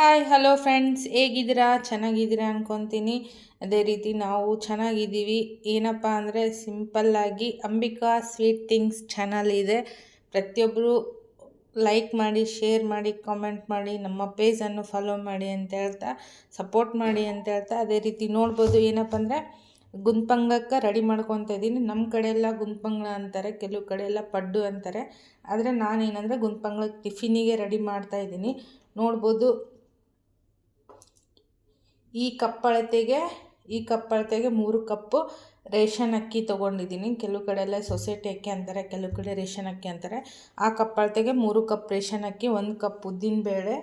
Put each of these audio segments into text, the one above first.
Hi hello friends ಹೇಗಿದ್ದೀರಾ? ಚೆನ್ನಾಗಿದ್ದೀರಾ ಅನ್ಕೊತೀನಿ. ಅದೇ ರೀತಿ ನಾವು ಚೆನ್ನಾಗಿದ್ದೀವಿ. ಏನಪ್ಪ ಅಂದರೆ ಸಿಂಪಲ್ಲಾಗಿ ಅಂಬಿಕಾ ಸ್ವೀಟ್ ಥಿಂಗ್ಸ್ ಚಾನಲ್ ಇದೆ. ಪ್ರತಿಯೊಬ್ಬರು ಲೈಕ್ ಮಾಡಿ ಶೇರ್ ಮಾಡಿ ಕಾಮೆಂಟ್ ಮಾಡಿ, ನಮ್ಮ ಪೇಜನ್ನು ಫಾಲೋ ಮಾಡಿ ಅಂತ ಹೇಳ್ತಾ ಸಪೋರ್ಟ್ ಮಾಡಿ ಅಂತ ಹೇಳ್ತಾ, ಅದೇ ರೀತಿ ನೋಡ್ಬೋದು. ಏನಪ್ಪ ಅಂದರೆ ಗುಂಪಂಗಕ್ಕೆ ರೆಡಿ ಮಾಡ್ಕೊತಾ ಇದ್ದೀನಿ. ನಮ್ಮ ಕಡೆಯೆಲ್ಲ ಗುಂಪಂಗ್ಳ ಅಂತಾರೆ, ಕೆಲವು ಕಡೆಯೆಲ್ಲ ಪಡ್ಡು ಅಂತಾರೆ. ಆದರೆ ನಾನೇನಂದರೆ ಗುಂಪಂಗ್ಳಕ್ಕೆ ಟಿಫಿನಿಗೆ ರೆಡಿ ಮಾಡ್ತಾ ಇದ್ದೀನಿ. ನೋಡ್ಬೋದು. ಈ ಕಪ್ಪಳತೆಗೆ ಈ ಕಪ್ಪಳತೆಗೆ ಮೂರು ಕಪ್ಪು ರೇಷನ್ ಅಕ್ಕಿ ತೊಗೊಂಡಿದ್ದೀನಿ. ಕೆಲವು ಕಡೆ ಎಲ್ಲ ಸೊಸೈಟಿ ಅಕ್ಕಿ ಅಂತಾರೆ, ಕೆಲವು ಕಡೆ ರೇಷನ್ ಅಕ್ಕಿ ಅಂತಾರೆ. ಆ ಕಪ್ ಅಳತೆಗೆ ಮೂರು ಕಪ್ ರೇಷನ್ ಅಕ್ಕಿ, ಒಂದು ಕಪ್ ಉದ್ದಿನಬೇಳೆ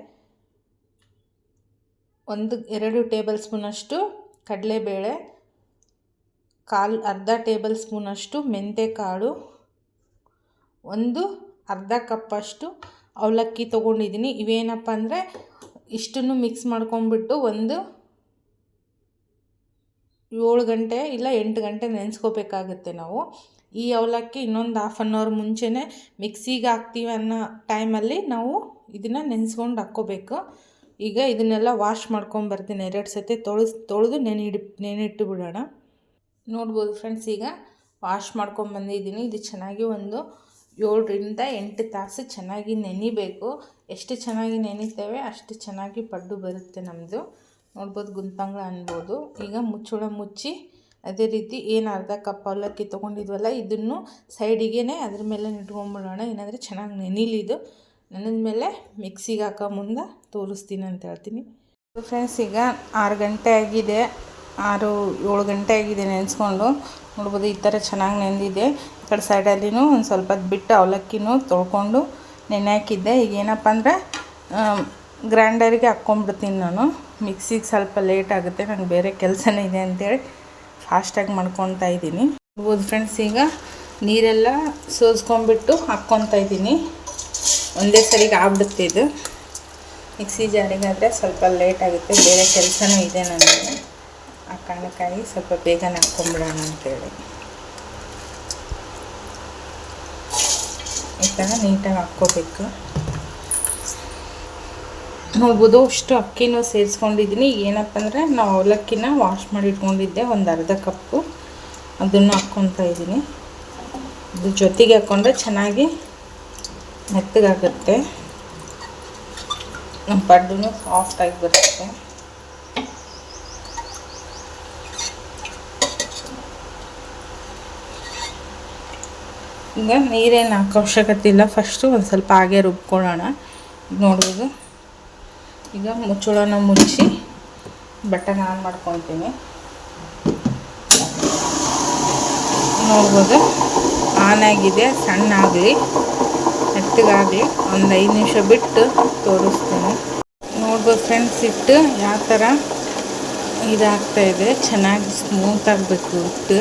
ಒಂದು, ಎರಡು ಟೇಬಲ್ ಸ್ಪೂನಷ್ಟು ಕಡಲೆಬೇಳೆ, ಕಾಲು, ಅರ್ಧ ಟೇಬಲ್ ಸ್ಪೂನಷ್ಟು ಮೆಂತ್ಯಕಾಳು ಒಂದು ಅರ್ಧ ಕಪ್ಪಷ್ಟು ಅವಲಕ್ಕಿ ತೊಗೊಂಡಿದ್ದೀನಿ. ಇವೇನಪ್ಪ ಅಂದರೆ, ಇಷ್ಟನ್ನು ಮಿಕ್ಸ್ ಮಾಡ್ಕೊಂಬಿಟ್ಟು ಒಂದು ಏಳು ಗಂಟೆ ಇಲ್ಲ ಎಂಟು ಗಂಟೆ ನೆನೆಸ್ಕೋಬೇಕಾಗುತ್ತೆ ನಾವು. ಈ ಅವಲಕ್ಕಿ ಇನ್ನೊಂದು ಹಾಫ್ ಆನ್ ಅವರ್ ಮುಂಚೆನೇ ಮಿಕ್ಸಿಗೆ ಹಾಕ್ತೀವಿ ಅನ್ನೋ ಟೈಮಲ್ಲಿ ನಾವು ಇದನ್ನು ನೆನೆಸ್ಕೊಂಡು ಹಾಕ್ಕೋಬೇಕು. ಈಗ ಇದನ್ನೆಲ್ಲ ವಾಶ್ ಮಾಡ್ಕೊಂಬರ್ತೀನಿ ಎರಡು ಸತಿ ತೊಳೆಸ್, ತೊಳೆದು ನೆನೆ ನೆನೆಯಿಟ್ಟು ಬಿಡೋಣ. ನೋಡ್ಬೋದು ಫ್ರೆಂಡ್ಸ್ ಈಗ ವಾಶ್ ಮಾಡ್ಕೊಂಬಂದಿದ್ದೀನಿ ಇದು ಚೆನ್ನಾಗಿ ಒಂದು ಏಳರಿಂದ ಎಂಟು ತಾಸು ಚೆನ್ನಾಗಿ ನೆನಿಬೇಕು. ಎಷ್ಟು ಚೆನ್ನಾಗಿ ನೆನಿತೇವೆ ಅಷ್ಟು ಚೆನ್ನಾಗಿ ಪಡ್ಡು ಬರುತ್ತೆ ನಮ್ಮದು ನೋಡ್ಬೋದು ಗುಂತಂಗ್ಳ ಅನ್ಬೋದು. ಈಗ ಮುಚ್ಚಳ ಮುಚ್ಚಿ. ಅದೇ ರೀತಿ ಏನು ಅರ್ಧ ಕಪ್ ಅವಲಕ್ಕಿ ತೊಗೊಂಡಿದ್ವಲ್ಲ, ಇದನ್ನು ಸೈಡಿಗೆ ಅದ್ರ ಮೇಲೆ ಇಟ್ಕೊಂಡ್ಬಿಡೋಣ ಏನಂದರೆ ಚೆನ್ನಾಗಿ ನೆನಿಲಿದು. ನೆನೆದ ಮೇಲೆ ಮಿಕ್ಸಿಗೆ ಹಾಕೋ ಮುಂದೆ ತೋರಿಸ್ತೀನಿ ಅಂತ ಹೇಳ್ತೀನಿ. ಫ್ರೆಂಡ್ಸ್ ಈಗ ಆರು ಗಂಟೆ ಆಗಿದೆ. ಆರು, ಏಳು ಗಂಟೆ ಆಗಿದೆ ನೆನೆಸ್ಕೊಂಡು. ನೋಡ್ಬೋದು ಈ ಥರ ಚೆನ್ನಾಗಿ ನೆಂದಿದೆ. ಈ ಕಡೆ ಸೈಡಲ್ಲಿನೂ ಒಂದು ಸ್ವಲ್ಪ ಬಿಟ್ಟು ಅವಲಕ್ಕಿನೂ ತೊಳ್ಕೊಂಡು ನೆನೆ ಹಾಕಿದ್ದೆ. ಈಗ ಏನಪ್ಪ ಅಂದರೆ ಗ್ರೈಂಡರಿಗೆ ಹಾಕ್ಕೊಂಬಿಡ್ತೀನಿ ನಾನು. ಮಿಕ್ಸಿಗೆ ಸ್ವಲ್ಪ ಲೇಟ್ ಆಗುತ್ತೆ ನನಗೆ ಬೇರೆ ಕೆಲಸನೇ ಇದೆ ಅಂತೇಳಿ ಫಾಸ್ಟಾಗಿ ಮಾಡ್ಕೊತಾ ಇದ್ದೀನಿ. ನೋಡ್ಬೋದು ಫ್ರೆಂಡ್ಸ್ ಈಗ ನೀರೆಲ್ಲ ಸೋಸ್ಕೊಂಬಿಟ್ಟು ಹಾಕ್ಕೊತಾ ಇದ್ದೀನಿ. ಒಂದೇ ಸರಿಗೆ ಆಗ್ಬಿಡುತ್ತೆ ಇದು. ಮಿಕ್ಸಿ ಜಾರಿಗಾದರೆ ಸ್ವಲ್ಪ ಲೇಟ್ ಆಗುತ್ತೆ, ಬೇರೆ ಕೆಲಸನೂ ಇದೆ ನನಗೆ. ಆ ಕಾರಣಕ್ಕಾಗಿ ಸ್ವಲ್ಪ ಬೇಗನೆ ಹಾಕ್ಕೊಂಬಿಡೋಣ ಅಂತೇಳಿ. ಈ ಥರ ನೀಟಾಗಿ ಹಾಕ್ಕೋಬೇಕು. ನೋಡ್ಬೋದು ಅಷ್ಟು ಅಕ್ಕಿನೂ ಸೇರಿಸ್ಕೊಂಡಿದ್ದೀನಿ ಏನಪ್ಪ ಅಂದರೆ, ನಾವು ಅವಲಕ್ಕಿನ ವಾಶ್ ಮಾಡಿ ಇಟ್ಕೊಂಡಿದ್ದೆ ಒಂದು ಅರ್ಧ ಕಪ್ಪು. ಅದನ್ನು ಹಾಕ್ಕೊತಾ ಇದ್ದೀನಿ ಅದ್ರ ಜೊತೆಗೆ ಹಾಕ್ಕೊಂಡ್ರೆ ಚೆನ್ನಾಗಿ ಮೆತ್ತಗಾಗುತ್ತೆ. ನಮ್ಮ ಪಡ್ಡು ಸಾಫ್ಟಾಗಿ ಬರುತ್ತೆ. ಈಗ ನೀರೇನು ಹಾಕೋ ಅವಶ್ಯಕತೆ ಇಲ್ಲ. ಫಸ್ಟು ಒಂದು ಸ್ವಲ್ಪ ಹಾಗೆ ರುಬ್ಕೊಳ್ಳೋಣ. ನೋಡ್ಬೋದು. ಈಗ ಮುಚ್ಚಳನ ಮುಚ್ಚಿ ಬಟನ್ ಆನ್ ಮಾಡ್ಕೊತೀನಿ ನೋಡ್ಬೋದು, ಆನ್ ಆಗಿದೆ, ಸಣ್ಣ ಆಗಲಿ ಮೆತ್ತಗಾಗಲಿ ಒಂದು ಐದು ನಿಮಿಷ ಬಿಟ್ಟು ತೋರಿಸ್ತೀನಿ. ನೋಡ್ಬೋದು ಫ್ರೆಂಡ್ಸ್ ಇಟ್ಟು ಯಾವ ಥರ ಇದಾಗ್ತಾಯಿದೆ ಚೆನ್ನಾಗಿ ಸ್ಮೂತ್ ಆಗಬೇಕು ಇಟ್ಟು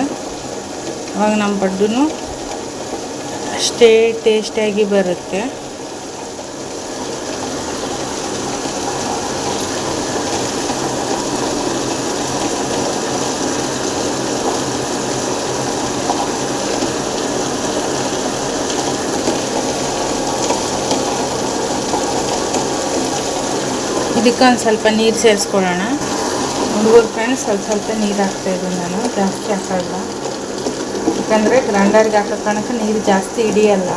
ಅವಾಗ ನಮ್ಮ ಬಡ್ಡು ಅಷ್ಟೇ ಟೇಸ್ಟಿಯಾಗಿ ಬರುತ್ತೆ. ಇದಕ್ಕೆ ಒಂದು ಸ್ವಲ್ಪ ನೀರು ಸೇರಿಸ್ಕೊಳ್ಳೋಣ. ಹುಡುಗರು ಫ್ರೆಂಡ್ಸ್ ಸ್ವಲ್ಪ ಸ್ವಲ್ಪ ನೀರು ಹಾಕ್ತಾಯಿದ್ದು ನಾನು, ಜಾಸ್ತಿ ಹಾಕಲ್ಲ. ಯಾಕಂದರೆ ಗ್ರೈಂಡರ್ಗೆ ಹಾಕೋ ಕಾರಣಕ್ಕೆ ನೀರು ಜಾಸ್ತಿ ಹಿಡಿಯಲ್ಲ.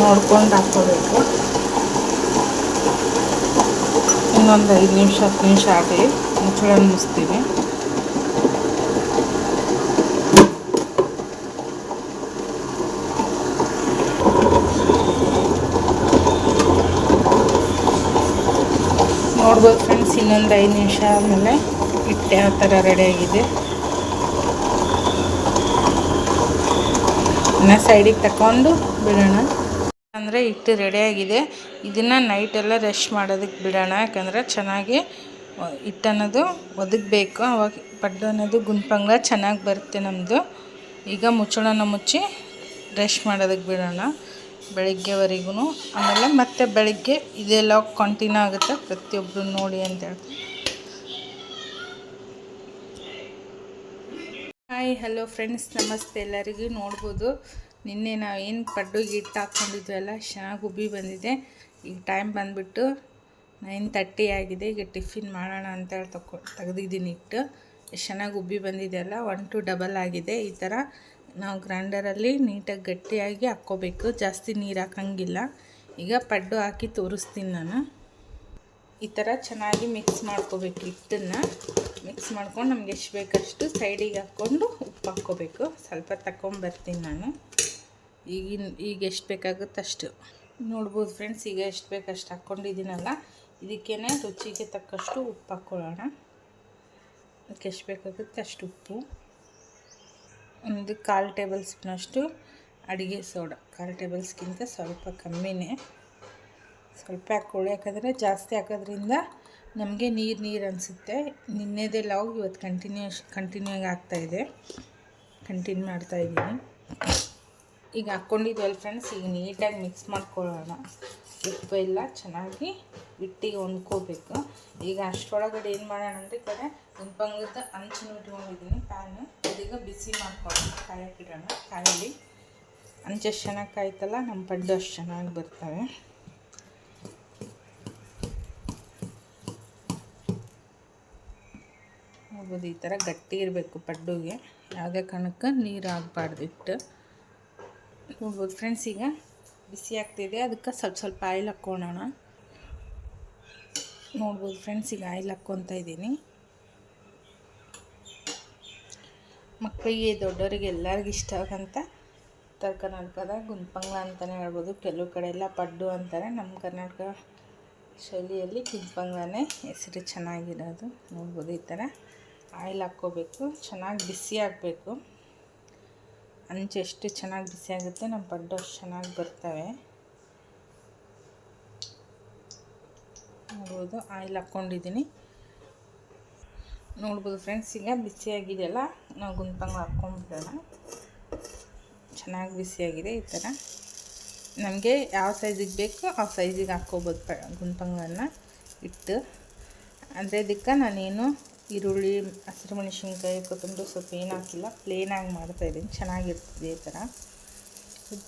ನೋಡ್ಕೊಂಡು ಹಾಕ್ಕೋಬೇಕು. ಇನ್ನೊಂದು ಐದು ನಿಮಿಷ ಹತ್ತು ನಿಮಿಷ ಆಗಲಿ, ಮುಚ್ಚಳ ಮುಗಿಸ್ತೀವಿ ನೋಡ್ಬೋದು ಫ್ರೆಂಡ್ಸ್ ಇನ್ನೊಂದು ಐದು ನಿಮಿಷ ಆದಮೇಲೆ ಹಿಟ್ಟು ಯಾವ ಥರ ರೆಡಿಯಾಗಿದೆ ಇನ್ನು ಸೈಡಿಗೆ ತಗೊಂಡು ಬಿಡೋಣ. ಅಂದರೆ ಹಿಟ್ಟು ರೆಡಿಯಾಗಿದೆ ಇದನ್ನು ನೈಟೆಲ್ಲ ರೆಸ್ಟ್ ಮಾಡೋದಕ್ಕೆ ಬಿಡೋಣ. ಯಾಕಂದರೆ ಚೆನ್ನಾಗಿ ಹಿಟ್ಟು ಅನ್ನೋದು ಒದಗಬೇಕು. ಅವಾಗ ಪಡ್ಡು ಅನ್ನೋದು ಗುಂಪಂಗ್ಲ ಚೆನ್ನಾಗಿ ಬರುತ್ತೆ ನಮ್ಮದು ಈಗ ಮುಚ್ಚಳನ ಮುಚ್ಚಿ ರೆಸ್ಟ್ ಮಾಡೋದಕ್ಕೆ ಬಿಡೋಣ. ಬೆಳಿಗ್ಗೆವರೆಗೂ ಆಮೇಲೆ ಮತ್ತೆ ಬೆಳಿಗ್ಗೆ ಇದೆಲ್ಲ ಕಂಟಿನ್ಯೂ ಆಗುತ್ತೆ. ಪ್ರತಿಯೊಬ್ಬರು ನೋಡಿ ಅಂತ ಹೇಳ್ತೀನಿ ಹಾಯ್ ಹಲೋ ಫ್ರೆಂಡ್ಸ್ ನಮಸ್ತೆ ಎಲ್ಲರಿಗೂ. ನೋಡ್ಬೋದು, ನಿನ್ನೆ ನಾವು ಏನು ಪಡ್ಡುಗೆ ಹಿಟ್ಟು ಹಾಕ್ಕೊಂಡಿದ್ವಲ್ಲ ಚೆನ್ನಾಗಿ ಉಬ್ಬಿ ಬಂದಿದೆ. ಈಗ ಟೈಮ್ ಬಂದುಬಿಟ್ಟು ನೈನ್ ತರ್ಟಿ ಆಗಿದೆ. ಈಗ ಟಿಫಿನ್ ಮಾಡೋಣ ಅಂತೇಳಿ ತಗೊ ತೆಗೆದಿದ್ದೀನಿ ಇಟ್ಟು ಎಷ್ಟು ಚೆನ್ನಾಗಿ ಉಬ್ಬಿ ಬಂದಿದೆಯಲ್ಲ ಒನ್ ಟು ಡಬಲ್ ಆಗಿದೆ. ಈ ಥರ ನಾವು ಗ್ರೈಂಡರಲ್ಲಿ ನೀಟಾಗಿ ಗಟ್ಟಿಯಾಗಿ ಹಾಕ್ಕೋಬೇಕು. ಜಾಸ್ತಿ ನೀರು ಹಾಕಂಗಿಲ್ಲ. ಈಗ ಪಡ್ಡು ಹಾಕಿ ತೋರಿಸ್ತೀನಿ ನಾನು. ಈ ಥರ ಚೆನ್ನಾಗಿ ಮಿಕ್ಸ್ ಮಾಡ್ಕೋಬೇಕು ಹಿಟ್ಟನ್ನು. ಮಿಕ್ಸ್ ಮಾಡ್ಕೊಂಡು ನಮ್ಗೆ ಎಷ್ಟು ಬೇಕಷ್ಟು ಸೈಡಿಗೆ ಹಾಕ್ಕೊಂಡು ಉಪ್ಪು ಹಾಕ್ಕೋಬೇಕು. ಸ್ವಲ್ಪ ತಗೊಂಬರ್ತೀನಿ ನಾನು. ಈಗಿನ, ಈಗ ಎಷ್ಟು ಬೇಕಾಗುತ್ತೆ ಅಷ್ಟು. ನೋಡ್ಬೋದು ಫ್ರೆಂಡ್ಸ್ ಈಗ ಎಷ್ಟು ಬೇಕಷ್ಟು ಹಾಕ್ಕೊಂಡಿದ್ದೀನಲ್ಲ? ಇದಕ್ಕೇ ರುಚಿಗೆ ತಕ್ಕಷ್ಟು ಉಪ್ಪು ಹಾಕ್ಕೊಳ್ಳೋಣ. ಅದಕ್ಕೆ ಎಷ್ಟು ಬೇಕಾಗುತ್ತೆ ಅಷ್ಟು ಉಪ್ಪು. ಒಂದು ಕಾಲು ಟೇಬಲ್ ಸ್ಪೂನಷ್ಟು ಅಡುಗೆ ಸೋಡಾ. ಕಾಲು ಟೇಬಲ್ ಸ್ಪೂನ್ಗಿಂತ ಸ್ವಲ್ಪ ಕಮ್ಮಿನೇ. ಸ್ವಲ್ಪ ಹಾಕ್ಕೊಳ್ಳಿ, ಯಾಕಂದರೆ ಜಾಸ್ತಿ ಹಾಕೋದ್ರಿಂದ ನಮಗೆ ನೀರು ನೀರು ಅನಿಸುತ್ತೆ. ನಿನ್ನೆದೇ ಲಾವ್ ಇವತ್ತು ಕಂಟಿನ್ಯೂಸ್ ಕಂಟಿನ್ಯೂ ಆಗಿ ಆಗ್ತಾಯಿದೆ ಕಂಟಿನ್ಯೂ ಮಾಡ್ತಾಯಿದ್ದೀನಿ ಈಗ ಹಾಕ್ಕೊಂಡಿದ್ವಲ್ಲ ಫ್ರೆಂಡ್ಸ್ ಈಗ ನೀಟಾಗಿ ಮಿಕ್ಸ್ ಮಾಡ್ಕೊಳ್ಳೋಣ. ಉಪ್ಪು ಎಲ್ಲ ಚೆನ್ನಾಗಿ ಹಿಟ್ಟಿಗೆ ಹೊಂದ್ಕೋಬೇಕು. ಈಗ ಅಷ್ಟರೊಳಗಡೆ ಏನು ಮಾಡೋಣ ಅಂದರೆ ಕಡೆ ಕಡೆ ಪಂಗದ ಅಂಚನ್ನು ಇಟ್ಕೊಂಡಿದ್ದೀನಿ, ಪ್ಯಾನು. ಇದೀಗ ಬಿಸಿ ಮಾಡ್ಕೊಳ್ಳೋಣ ಕಾಯಕ್ಕಿಡೋಣ ಕಾಯಲ್ಲಿ ಅಂಚಷ್ಟು ಚೆನ್ನಾಗಿ ಕಾಯ್ತಲ್ಲ ನಮ್ಮ ಪಡ್ಡು ಅಷ್ಟು ಚೆನ್ನಾಗಿ ಬರ್ತವೆ. ನೋಡ್ಬೋದು ಈ ಥರ ಗಟ್ಟಿ ಇರಬೇಕು ಪಡ್ಡುಗೆ. ಯಾವುದೇ ಕಾರಣಕ್ಕೆ ನೀರು ಆಗಬಾರ್ದು ಇಟ್ಟು ನೋಡ್ಬೋದು ಫ್ರೆಂಡ್ಸ್, ಈಗ ಬಿಸಿ ಆಗ್ತಿದೆ. ಅದಕ್ಕೆ ಸ್ವಲ್ಪ ಸ್ವಲ್ಪ ಆಯಿಲ್ ಹಾಕ್ಕೊಳೋಣ ನೋಡ್ಬೋದು ಫ್ರೆಂಡ್ಸ್, ಈಗ ಆಯಿಲ್ ಹಾಕ್ಕೊತಾ ಇದ್ದೀನಿ. ಮಕ್ಕಳಿಗೆ, ದೊಡ್ಡವರಿಗೆ ಎಲ್ಲರಿಗೂ ಇಷ್ಟ ಆಗಂತ ಉತ್ತರ ಕರ್ನಾಟಕದ ಗುಂಪಂಗ್ಲ ಅಂತಲೇ ಹೇಳ್ಬೋದು. ಕೆಲವು ಕಡೆ ಎಲ್ಲ ಪಡ್ಡು ಅಂತಾರೆ. ನಮ್ಮ ಕರ್ನಾಟಕ ಶೈಲಿಯಲ್ಲಿ ಗುಂಪಂಗ್ಲನೇ ಹೆಸರು ಚೆನ್ನಾಗಿರೋದು. ನೋಡ್ಬೋದು ಈ ಥರ. ಆಯಿಲ್ ಹಾಕ್ಕೋಬೇಕು. ಚೆನ್ನಾಗಿ ಬಿಸಿ ಆಗಬೇಕು. ಅಂಚು ಎಷ್ಟು ಚೆನ್ನಾಗಿ ಬಿಸಿ ಆಗುತ್ತೆ, ನಮ್ಮ ಪಡ್ಡು ಅಷ್ಟು ಚೆನ್ನಾಗಿ ಬರ್ತವೆ. ನೋಡ್ಬೋದು. ಆಯಿಲ್ ಹಾಕ್ಕೊಂಡಿದ್ದೀನಿ. ನೋಡ್ಬೋದು ಫ್ರೆಂಡ್ಸ್, ಈಗ ಬಿಸಿಯಾಗಿದೆಯಲ್ಲ ನಾವು ಗುಂಪಂಗ ಹಾಕ್ಕೊಂಡ್ಬಿಡೋಣ ಚೆನ್ನಾಗಿ ಬಿಸಿಯಾಗಿದೆ ಈ ಥರ ನಮಗೆ ಯಾವ ಸೈಜಿಗೆ ಬೇಕು, ಆ ಸೈಜಿಗೆ ಹಾಕ್ಕೋಬೋದು ಪ ಗುಂಪಂಗನ್ನು ಇಟ್ಟು. ಅಂದರೆ ಇದಕ್ಕೆ ನಾನೇನು ಈರುಳ್ಳಿ ಹಸಿರು ಮೆಣಸಿನ್ಕಾಯಿ ಕೊತ್ತಂಬರಿ ಸೊಪ್ಪು ಏನು ಹಾಕಿಲ್ಲ ಪ್ಲೇನಾಗಿ ಮಾಡ್ತಾಯಿದ್ದೀನಿ ಚೆನ್ನಾಗಿರ್ತದೆ ಈ ಥರ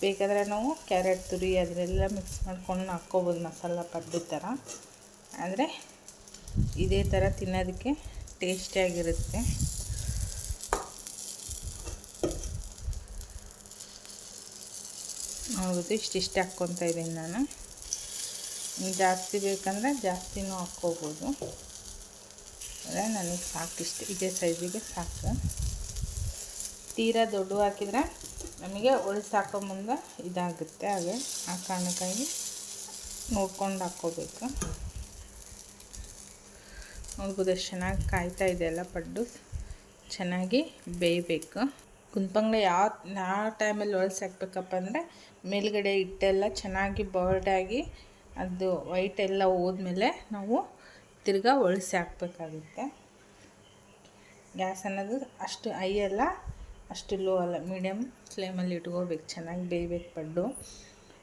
ಬೇಕಾದರೆ ನಾವು ಕ್ಯಾರೆಟ್, ತುರಿ ಅದನ್ನೆಲ್ಲ ಮಿಕ್ಸ್ ಮಾಡ್ಕೊಂಡು ಹಾಕ್ಕೋಬೋದು ಮಸಾಲ ಪಡ್ಡು ಥರ ಆದರೆ ಇದೇ ಥರ ತಿನ್ನೋದಕ್ಕೆ ಟೇಸ್ಟಿಯಾಗಿರುತ್ತೆ. ನೋಡ್ಬೋದು ಇಷ್ಟಿಷ್ಟು ಹಾಕ್ಕೊತಾ ಇದ್ದೀನಿ ನಾನು. ಜಾಸ್ತಿ ಬೇಕಂದರೆ ಜಾಸ್ತಿನೂ ಹಾಕ್ಕೋಬೋದು. ಅಂದರೆ ನನಗೆ ಸಾಕು ಇಷ್ಟು ಇದೇ ಸೈಜಿಗೆ ಸಾಕು. ತೀರಾ ದೊಡ್ಡ ಹಾಕಿದರೆ ನಮಗೆ ಉಳಿಸಾಕೋ ಮುಂದೆ ಇದಾಗುತ್ತೆ, ಹಾಗೆ ಆ ಕಾರಣಕ್ಕಾಗಿ ನೋಡ್ಕೊಂಡು ಹಾಕ್ಕೋಬೇಕು. ನೋಡ್ಬೋದು ಎಷ್ಟು ಚೆನ್ನಾಗಿ ಕಾಯ್ತಾ ಇದೆ ಅಲ್ಲ ಪಡ್ಡು. ಚೆನ್ನಾಗಿ ಬೇಯಬೇಕು. ಕುಂಪಂಗ್ಳ ಯಾವ ಯಾವ ಟೈಮಲ್ಲಿ ಒಳಸಿ ಹಾಕ್ಬೇಕಪ್ಪ ಅಂದರೆ ಮೇಲುಗಡೆ ಹಿಟ್ಟೆಲ್ಲ ಚೆನ್ನಾಗಿ ಬರ್ಡಾಗಿ ಅದು ವೈಟ್ ಎಲ್ಲ ಹೋದ್ಮೇಲೆ ನಾವು ತಿರ್ಗಾ ಒಳಸಿ ಹಾಕ್ಬೇಕಾಗುತ್ತೆ. ಗ್ಯಾಸ್ ಅನ್ನೋದು ಅಷ್ಟು ಹೈ ಅಲ್ಲ, ಅಷ್ಟು ಲೋ ಅಲ್ಲ ಮೀಡಿಯಮ್ ಫ್ಲೇಮಲ್ಲಿ ಇಟ್ಕೋಬೇಕು. ಚೆನ್ನಾಗಿ ಬೇಯಬೇಕು ಪಡ್ಡು.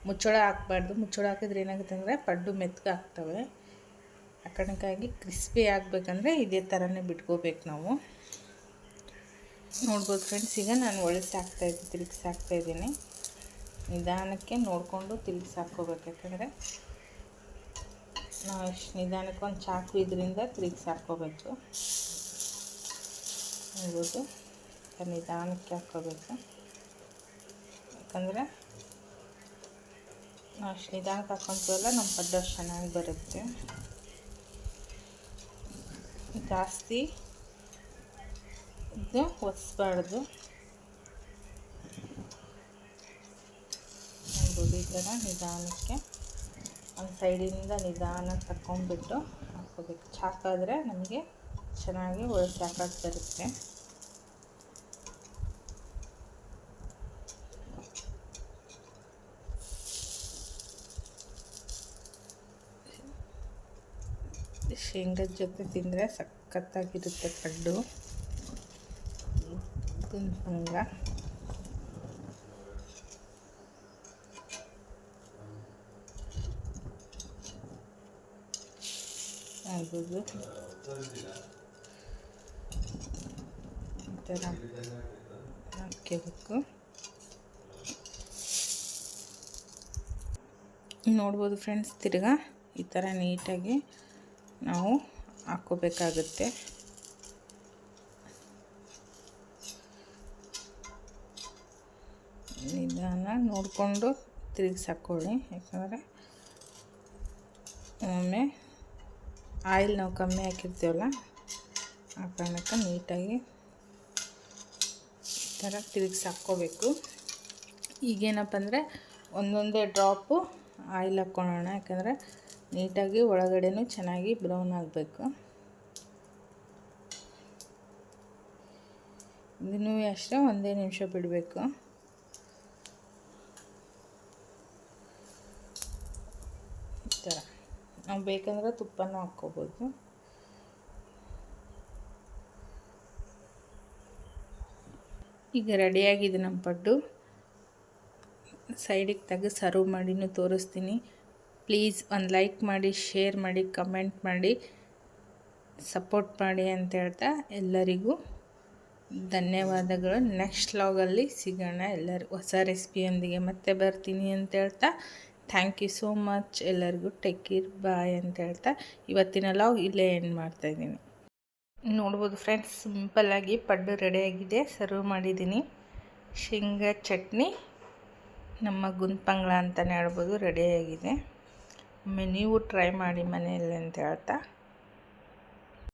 ಮುಚ್ಚಳ ಹಾಕ್ಬಾರ್ದು. ಮುಚ್ಚಳ ಹಾಕಿದ್ರೆ ಏನಾಗುತ್ತೆ ಅಂದರೆ ಪಡ್ಡು ಮೆತ್ತಗೆ ಆ ಕಾರಣಕ್ಕಾಗಿ ಕ್ರಿಸ್ಪಿ ಆಗಬೇಕಂದ್ರೆ ಇದೇ ಥರನೇ ಬಿಟ್ಕೋಬೇಕು ನಾವು. ನೋಡ್ಬೋದು ಫ್ರೆಂಡ್ಸ್ ಈಗ ನಾನು ಒಳಸಿ ತಿರುಗಿಸಾಕ್ತಾಯಿದ್ದೀನಿ ನಿಧಾನಕ್ಕೆ ನೋಡಿಕೊಂಡು ತಿರುಗಿಸಾಕೋಬೇಕು ಯಾಕಂದರೆ ನಾವು ಎಷ್ಟು ನಿಧಾನಕ್ಕೆ ಒಂದು ಚಾಕು ಇದರಿಂದ ತಿರುಗಿಸಾಕೋಬೇಕು ನೋಡ್ಬೋದು ನಿಧಾನಕ್ಕೆ ಹಾಕ್ಕೋಬೇಕು. ಯಾಕಂದರೆ ನಾವು ಅಷ್ಟು ನಿಧಾನಕ್ಕೆ ಹಾಕ್ಕೊಂತೀವಲ್ಲ ನಮ್ಮ ಪಡ್ಡು ಚೆನ್ನಾಗಿ ಬರುತ್ತೆ. ಜಾಸ್ತಿ ಇದು ಒರೆಸ್ಬಾರ್ದು ನೋಡ್ಬೋದು ಈ ಥರ ನಿಧಾನಕ್ಕೆ. ಒಂದು ಸೈಡಿಂದ ನಿಧಾನ ತಗೊಂಡ್ಬಿಟ್ಟು ಹಾಕೋಬೇಕು ಚಾಕಾದರೆ ನಮಗೆ ಚೆನ್ನಾಗಿ ಒಳ್ಳೆ ಚಾಕಾಗಿ ಬರುತ್ತೆ. ಶೇಂಗದ ಜೊತೆ ತಿಂದರೆ ಸಖತ್ತಾಗಿರುತ್ತೆ ಕಡ್ಡು. ಹಂಗ ಆಗ್ಬೋದು ಈ ಥರ ಹಾಕ್ಕೋಬೇಕು ನೋಡ್ಬೋದು ಫ್ರೆಂಡ್ಸ್, ತಿರ್ಗಾ ಈ ಥರ ನೀಟಾಗಿ ನಾವು ಹಾಕ್ಕೋಬೇಕಾಗುತ್ತೆ. ನಿಧಾನ ನೋಡಿಕೊಂಡು ತಿರುಗಿಸಿ ಹಾಕ್ಕೊಳ್ಳಿ. ಯಾಕಂದರೆ ಒಮ್ಮೆ ಆಯಿಲ್ ನಾವು ಕಮ್ಮಿ ಹಾಕಿರ್ತೀವಲ್ಲ, ಆ ಕಾರಣಕ್ಕೆ ನೀಟಾಗಿ ಈ ಥರ ತಿರುಗಿಸಿ ಹಾಕ್ಕೋಬೇಕು. ಈಗೇನಪ್ಪ ಅಂದರೆ ಒಂದೊಂದೇ ಡ್ರಾಪು ಆಯಿಲ್ ಹಾಕ್ಕೊಳ್ಳೋಣ ಯಾಕಂದರೆ ನೀಟಾಗಿ ಒಳಗಡೆನೂ ಚೆನ್ನಾಗಿ ಬ್ರೌನ್ ಆಗಬೇಕು. ಇದನ್ನು ಅಷ್ಟೇ ಒಂದೇ ನಿಮಿಷ ಬಿಡಬೇಕು. ಈ ಥರ. ನಾವು ಬೇಕಂದ್ರೆ ತುಪ್ಪನೂ ಹಾಕ್ಕೋಬೋದು. ಈಗ ರೆಡಿಯಾಗಿದೆ ನಮ್ಮ ಪಡ್ಡು. ಸೈಡಿಗೆ ತೆಗೆದು ಸರ್ವ್ ಮಾಡಿನೂ ತೋರಿಸ್ತೀನಿ. ಪ್ಲೀಸ್ ಒಂದು ಲೈಕ್ ಮಾಡಿ, ಶೇರ್ ಮಾಡಿ, ಕಮೆಂಟ್ ಮಾಡಿ, ಸಪೋರ್ಟ್ ಮಾಡಿ ಅಂತ ಹೇಳ್ತಾ ಎಲ್ಲರಿಗೂ ಧನ್ಯವಾದಗಳು. ನೆಕ್ಸ್ಟ್ ಲಾಗಲ್ಲಿ ಸಿಗೋಣ ಎಲ್ಲರಿಗೂ ಹೊಸ ರೆಸಿಪಿಯೊಂದಿಗೆ ಮತ್ತೆ ಬರ್ತೀನಿ ಅಂತ ಹೇಳ್ತಾ ಥ್ಯಾಂಕ್ ಯು ಸೋ ಮಚ್. ಎಲ್ಲರಿಗೂ ಟೇಕ್ ಕೇರ್, ಬಾಯ್ ಅಂತ ಹೇಳ್ತಾ ಇವತ್ತಿನ ಲಾಗ್ ಇಲ್ಲೇ ಎಂಡ್ ಮಾಡ್ತಾಯಿದ್ದೀನಿ ನೋಡ್ಬೋದು ಫ್ರೆಂಡ್ಸ್, ಸಿಂಪಲ್ಲಾಗಿ ಪಡ್ಡು ರೆಡಿಯಾಗಿದೆ ಸರ್ವ್ ಮಾಡಿದ್ದೀನಿ. ಶೇಂಗಾ ಚಟ್ನಿ. ನಮ್ಮ ಗುಂತ್ಪಂಗ್ಳ ಅಂತಲೇ ಹೇಳ್ಬೋದು ರೆಡಿಯಾಗಿದೆ ಒಮ್ಮೆ ನೀವು ಟ್ರೈ ಮಾಡಿ ಮನೆಯಲ್ಲಿ ಅಂತ ಹೇಳ್ತಾ.